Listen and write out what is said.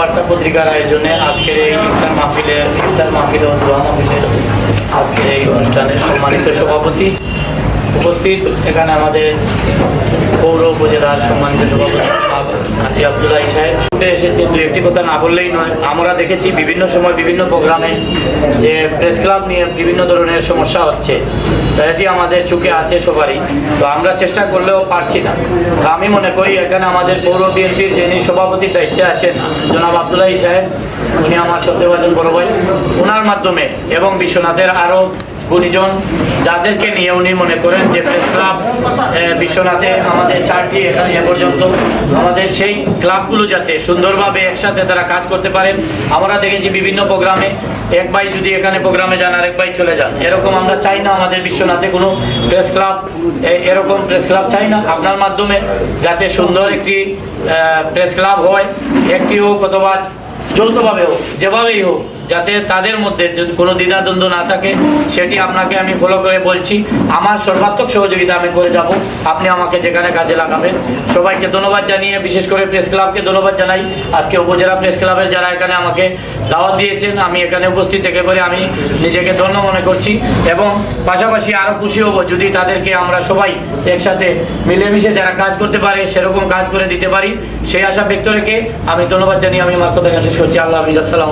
বার্তা পত্রিকার আয়োজনে আজকের এই ইফতার মাহফিলে ইফতার মাহফিলে ও দোয়া মাহফিলের আজকের এই অনুষ্ঠানের সম্মানিত সভাপতি উপস্থিত। এখানে আমাদের পৌর উপজেলার সম্মানিত সভাপতি হাজি আবদুল্লাহ সাহেব, ছুটে এসেছে। দু একটি কথা না বললেই নয়, আমরা দেখেছি বিভিন্ন সময় বিভিন্ন প্রোগ্রামে যে প্রেস ক্লাব নিয়ে বিভিন্ন ধরনের সমস্যা হচ্ছে। এটি আমাদের চোখে আছে সবারই। তো আমরা চেষ্টা করলেও পারছি না। তো আমি মনে করি এখানে আমাদের পৌর বিএনপির যিনি সভাপতির দায়িত্বে আছেন, জনাব আবদুল্লাহ সাহেব, উনি আমার সত্যবাজন বড় ভাই। ওনার মাধ্যমে এবং বিশ্বনাথের আরও গুণীজন যাদেরকে নিয়ে উনি মনে করেন যে প্রেস ক্লাব বিশ্বনাথে আমাদের চারটি এখানে এ পর্যন্ত। আমাদের সেই ক্লাবগুলো যাতে সুন্দরভাবে একসাথে তারা কাজ করতে পারেন। আমরা দেখেছি বিভিন্ন প্রোগ্রামে, এক ভাই যদি এখানে প্রোগ্রামে যান, আরেক ভাই চলে যান। এরকম আমরা চাই না আমাদের বিশ্বনাথে কোনো প্রেস ক্লাব এরকম প্রেস ক্লাব চাই না। আপনার মাধ্যমে যাতে সুন্দর একটি প্রেস ক্লাব হয়, একটি হোক অথবা যৌথভাবে হোক, যেভাবেই হোক। যাতে তাদের মধ্যে যদি কোনো দ্বিধাদ্বন্দ্ব না থাকে, সেটি আপনাকে আমি ফলো করে বলছি। আমার সর্বাত্মক সহযোগিতা আমি করে যাব। আপনি আমাকে যেখানে কাজে লাগাবেন। সবাইকে ধন্যবাদ জানিয়ে, বিশেষ করে প্রেস ক্লাবকে ধন্যবাদ জানাই। আজকে উপজেলা প্রেস ক্লাবের যারা এখানে আমাকে দাওয়াত দিয়েছেন, আমি এখানে উপস্থিত থেকে পরে আমি নিজেকে ধন্য মনে করছি। এবং পাশাপাশি আরও খুশি হব যদি তাদেরকে আমরা সবাই একসাথে মিলেমিশে যারা কাজ করতে পারে, সেরকম কাজ করে দিতে পারি। সেই আশা ব্যক্ত রেখে আমি ধন্যবাদ জানিয়ে আমি আমার কথা শেষ করছি। আল্লাহ হাফিজ। আসসালাম